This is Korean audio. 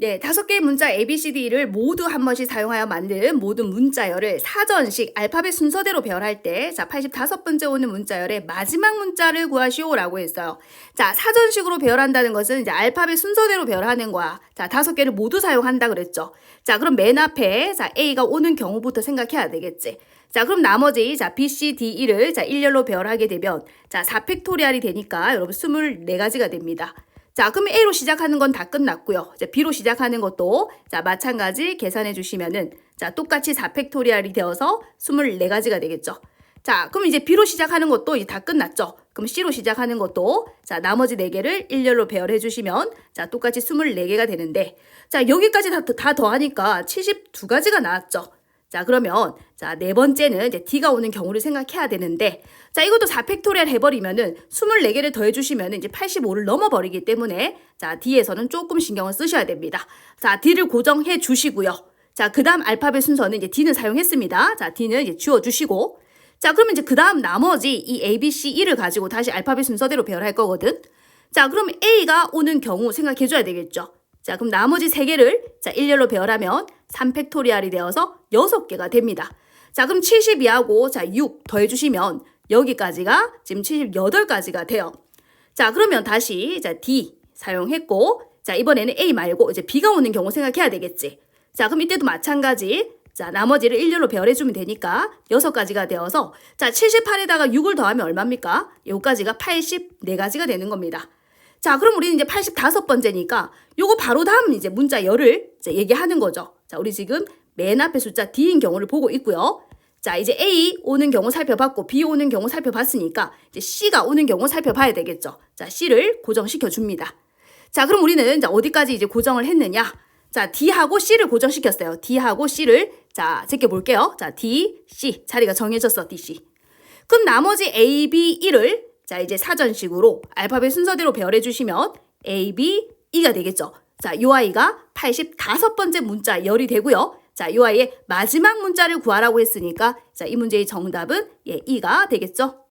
네, 다섯 개의 문자 A, B, C, D를 모두 한 번씩 사용하여 만든 모든 문자열을 사전식 알파벳 순서대로 배열할 때, 자, 85번째 오는 문자열의 마지막 문자를 구하시오라고 했어요. 자, 사전식으로 배열한다는 것은 이제 알파벳 순서대로 배열하는 거야. 자, 다섯 개를 모두 사용한다 그랬죠. 자, 그럼 맨 앞에, 자, A가 오는 경우부터 생각해야 되겠지. 자, 그럼 나머지, 자, B, C, D, E를, 자, 일렬로 배열하게 되면, 자, 4팩토리알이 되니까 여러분 24가지가 됩니다. 자, 그럼 A로 시작하는 건 다 끝났고요. 이제 B로 시작하는 것도 자, 마찬가지 계산해 주시면은 자, 똑같이 4팩토리얼이 되어서 24가지가 되겠죠. 자, 그럼 이제 B로 시작하는 것도 이제 다 끝났죠. 그럼 C로 시작하는 것도 자, 나머지 4개를 일렬로 배열해 주시면 자, 똑같이 24개가 되는데 자, 여기까지 다, 다 더하니까 72가지가 나왔죠. 자, 그러면 자, 네 번째는 이제 D가 오는 경우를 생각해야 되는데 자, 이것도 4팩토리얼 해버리면은 24개를 더해주시면 이제 85를 넘어버리기 때문에 자, D에서는 조금 신경을 쓰셔야 됩니다. 자, D를 고정해 주시고요. 자, 그 다음 알파벳 순서는 이제 D는 사용했습니다. 자, D는 이제 지워주시고. 자, 그러면 이제 그 다음 나머지 이 A, B, C, E를 가지고 다시 알파벳 순서대로 배열할 거거든. 자, 그럼 A가 오는 경우 생각해줘야 되겠죠. 자, 그럼 나머지 세 개를 자, 일렬로 배열하면 3팩토리알이 되어서 6개가 됩니다. 자, 그럼 72하고 자, 6 더해주시면 여기까지가 지금 78가지가 돼요. 자, 그러면 다시 자, D 사용했고 자, 이번에는 A 말고 이제 B가 오는 경우 생각해야 되겠지. 자, 그럼 이때도 마찬가지. 자, 나머지를 일렬로 배열해주면 되니까 6가지가 되어서 자, 78에다가 6을 더하면 얼마입니까? 여기까지가 84가지가 되는 겁니다. 자, 그럼 우리는 이제 85번째니까 요거 바로 다음 이제 문자 열을 이제 얘기하는 거죠. 자, 우리 지금 맨 앞에 숫자 D인 경우를 보고 있고요. 자, 이제 A 오는 경우 살펴봤고 B 오는 경우 살펴봤으니까 이제 C가 오는 경우 살펴봐야 되겠죠. 자, C를 고정시켜 줍니다. 자, 그럼 우리는 자, 어디까지 이제 고정을 했느냐? 자, D하고 C를 고정시켰어요. D하고 C를 자, 제껴 볼게요. 자, D, C 자리가 정해졌어. D, C. 그럼 나머지 A, B, E를 자, 이제 사전식으로 알파벳 순서대로 배열해 주시면 A, B, E가 되겠죠. 자, 요 아이가 85번째 문자 열이 되고요. 자, 요 아이의 마지막 문자를 구하라고 했으니까 자, 이 문제의 정답은 예, E가 되겠죠.